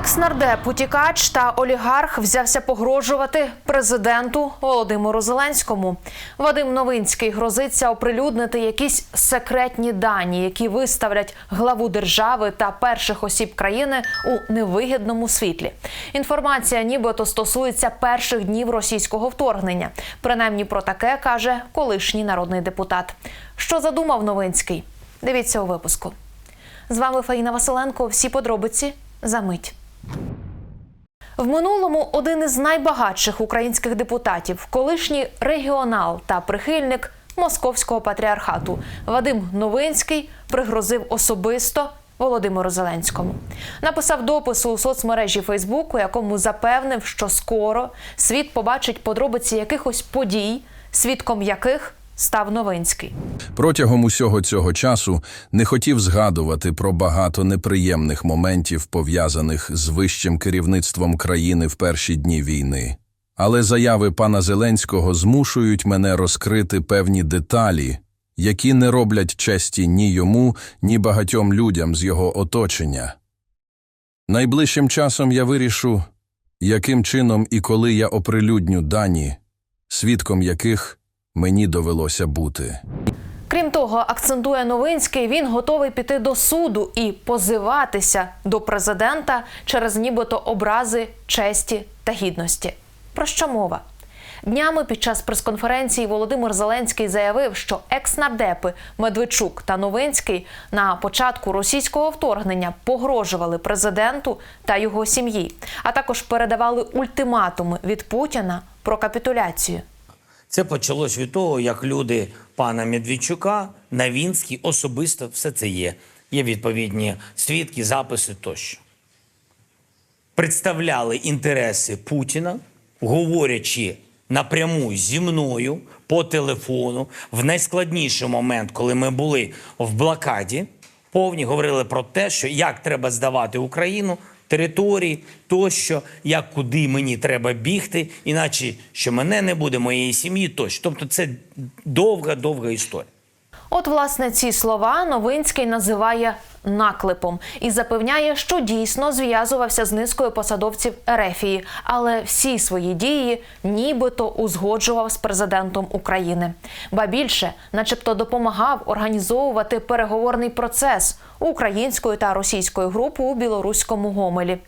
Екс-нардеп, утікач та олігарх взявся погрожувати президенту Володимиру Зеленському. Вадим Новинський грозиться оприлюднити якісь секретні дані, які виставлять главу держави та перших осіб країни у невигідному світлі. Інформація, нібито стосується перших днів російського вторгнення. Принаймні про таке каже колишній народний депутат. Що задумав Новинський? Дивіться у випуску. З вами Фаїна Василенко. Всі подробиці за мить. В минулому один із найбагатших українських депутатів, колишній регіонал та прихильник московського патріархату Вадим Новинський пригрозив особисто Володимиру Зеленському. Написав допис у соцмережі Фейсбук, у якому запевнив, що скоро світ побачить подробиці якихось подій, свідком яких став Новинський. Протягом усього цього часу не хотів згадувати про багато неприємних моментів, пов'язаних з вищим керівництвом країни в перші дні війни. Але заяви пана Зеленського змушують мене розкрити певні деталі, які не роблять честі ні йому, ні багатьом людям з його оточення. Найближчим часом я вирішу, яким чином і коли я оприлюдню дані, свідком яких мені довелося бути. Крім того, акцентує Новинський, він готовий піти до суду і позиватися до президента через нібито образи честі та гідності. Про що мова? Днями під час прес-конференції Володимир Зеленський заявив, що екс-нардепи Медведчук та Новинський на початку російського вторгнення погрожували президенту та його сім'ї, а також передавали ультиматуми від Путіна про капітуляцію. Це почалось від того, як люди пана Медведчука, Навінський особисто все це є. Є відповідні свідки, записи тощо. Представляли інтереси Путіна, говорячи напряму зі мною по телефону в найскладніший момент, коли ми були в блокаді, повні говорили про те, що як треба здавати Україну, території, тощо, як куди мені треба бігти, іначе що мене не буде, моєї сім'ї тощо. Тобто це довга, довга історія. От, власне, ці слова Новинський називає наклепом і запевняє, що дійсно зв'язувався з низкою посадовців Ерефії, але всі свої дії нібито узгоджував з президентом України. Ба більше, начебто, допомагав організовувати переговорний процес української та російської групи у білоруському Гомелі.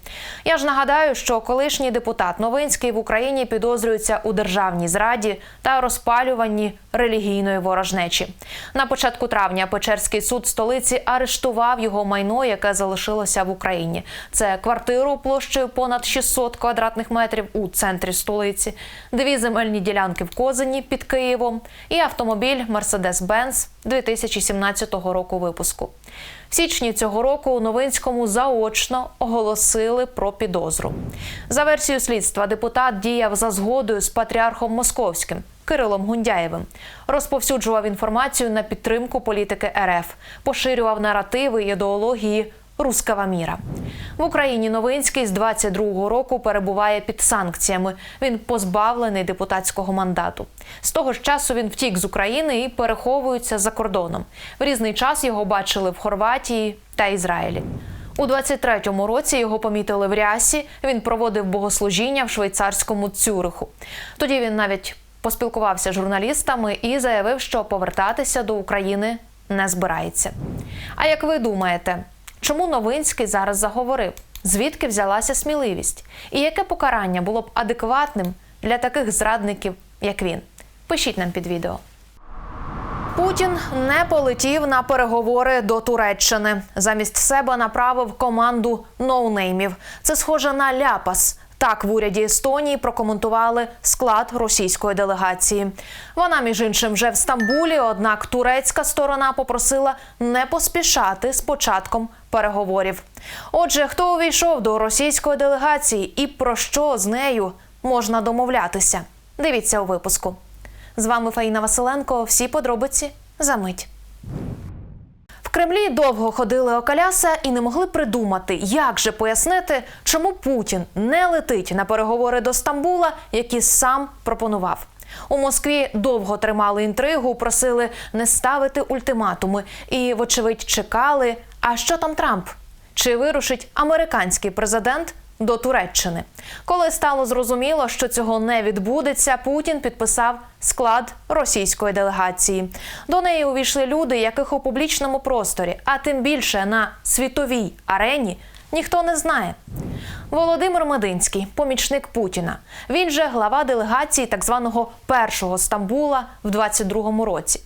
Я ж нагадаю, що колишній депутат Новинський в Україні підозрюється у державній зраді та розпалюванні релігійної ворожнечі. На початку травня Печерський суд столиці арештував його майно, яке залишилося в Україні. Це квартиру площею понад 600 квадратних метрів у центрі столиці, дві земельні ділянки в Козині під Києвом і автомобіль Mercedes-Benz 2017 року випуску. В січні цього року у Новинському заочно оголосили про підозру. За версією слідства, депутат діяв за згодою з патріархом Московським Кирилом Гундяєвим, розповсюджував інформацію на підтримку політики РФ, поширював наративи ідеології рускава міра. В Україні Новинський з 22-го року перебуває під санкціями. Він позбавлений депутатського мандату. З того ж часу він втік з України і переховується за кордоном. В різний час його бачили в Хорватії та Ізраїлі. У 23-му році його помітили в Рясі. Він проводив богослужіння в швейцарському Цюриху. Тоді він навіть поспілкувався з журналістами і заявив, що повертатися до України не збирається. А як ви думаєте, чому Новинський зараз заговорив? Звідки взялася сміливість? І яке покарання було б адекватним для таких зрадників, як він? Пишіть нам під відео. Путін не полетів на переговори до Туреччини. Замість себе направив команду ноунеймів. Це схоже на ляпас. Так в уряді Естонії прокоментували склад російської делегації. Вона, між іншим, вже в Стамбулі. Однак турецька сторона попросила не поспішати з початком переговорів. Отже, хто увійшов до російської делегації і про що з нею можна домовлятися? Дивіться у випуску. З вами Фаїна Василенко. Всі подробиці за мить. Кремлі довго ходили окаляса і не могли придумати, як же пояснити, чому Путін не летить на переговори до Стамбула, які сам пропонував. У Москві довго тримали інтригу, просили не ставити ультиматуми і, вочевидь, чекали. А що там Трамп? Чи вирушить американський президент до Туреччини. Коли стало зрозуміло, що цього не відбудеться, Путін підписав склад російської делегації. До неї увійшли люди, яких у публічному просторі, а тим більше на світовій арені, ніхто не знає. Володимир Мединський, помічник Путіна. Він же глава делегації так званого першого Стамбула в 22-му році.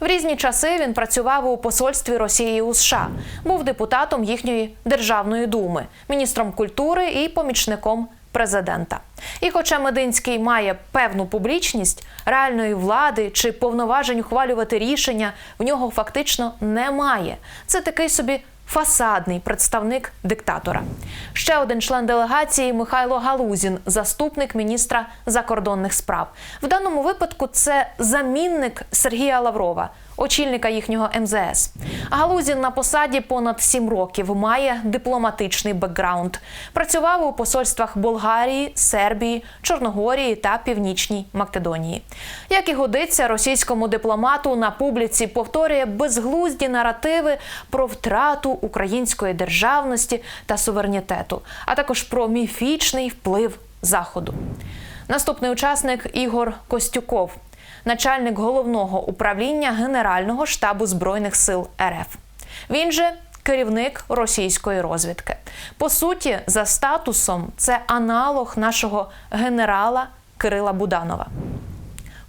В різні часи він працював у посольстві Росії у США, був депутатом їхньої державної думи, міністром культури і помічником президента. І хоча Мединський має певну публічність, реальної влади чи повноважень ухвалювати рішення в нього фактично немає. Це такий собі фасадний представник диктатора. Ще один член делегації Михайло Галузін, заступник міністра закордонних справ. В даному випадку це замінник Сергія Лаврова, очільника їхнього МЗС. Галузін на посаді понад сім років має дипломатичний бекграунд. Працював у посольствах Болгарії, Сербії, Чорногорії та Північній Македонії. Як і годиться, російському дипломату на публіці повторює безглузді наративи про втрату української державності та суверенітету, а також про міфічний вплив Заходу. Наступний учасник Ігор Костюков, начальник головного управління Генерального штабу збройних сил РФ. Він же керівник російської розвідки. По суті, за статусом це аналог нашого генерала Кирила Буданова.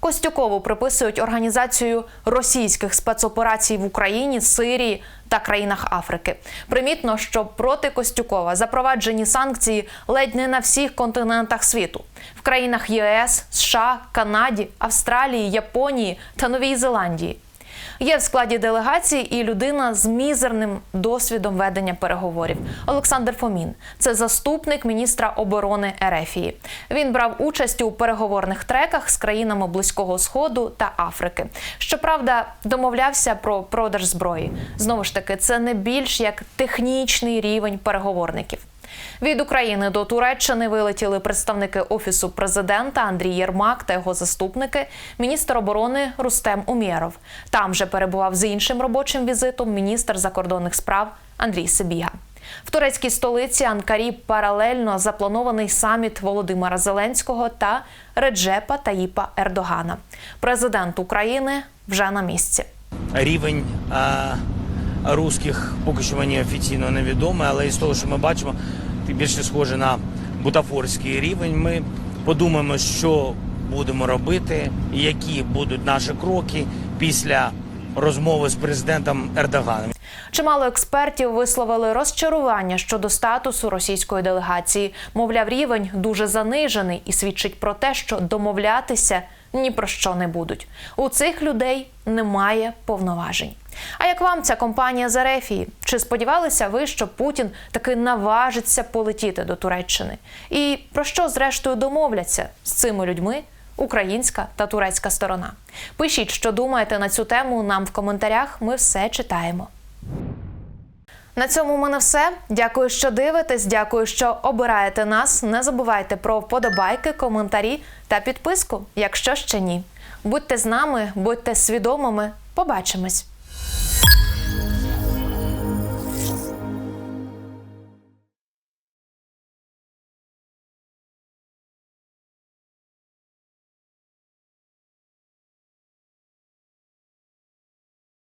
Костюкову приписують організацію російських спецоперацій в Україні, Сирії та країнах Африки. Примітно, що проти Костюкова запроваджені санкції ледь не на всіх континентах світу в країнах ЄС, США, Канаді, Австралії, Японії та Новій Зеландії. Є в складі делегації і людина з мізерним досвідом ведення переговорів. Олександр Фомін це заступник міністра оборони Ерефії. Він брав участь у переговорних треках з країнами Близького Сходу та Африки. Щоправда, домовлявся про продаж зброї. Знову ж таки, це не більш як технічний рівень переговорників. Від України до Туреччини вилетіли представники офісу президента Андрій Єрмак та його заступники, міністр оборони Рустем Умєров. Там же перебував з іншим робочим візитом міністр закордонних справ Андрій Сибіга. В турецькій столиці Анкарі паралельно запланований саміт Володимира Зеленського та Реджепа Таїпа Ердогана. Президент України вже на місці. Рівень е, русських поки що мені офіційно невідомий, але із того, що ми бачимо, більше схоже на бутафорський рівень. Ми подумаємо, що будемо робити, які будуть наші кроки після розмови з президентом Ердоганом. Чимало експертів висловили розчарування щодо статусу російської делегації. Мовляв, рівень дуже занижений і свідчить про те, що домовлятися ні про що не будуть. У цих людей немає повноважень. А як вам ця компанія з Ерефії? Чи сподівалися ви, що Путін таки наважиться полетіти до Туреччини? І про що зрештою домовляться з цими людьми? Українська та турецька сторона. Пишіть, що думаєте на цю тему нам в коментарях. Ми все читаємо. На цьому в мене все. Дякую, що дивитесь. Дякую, що обираєте нас. Не забувайте про вподобайки, коментарі та підписку, якщо ще ні. Будьте з нами, будьте свідомими. Побачимось.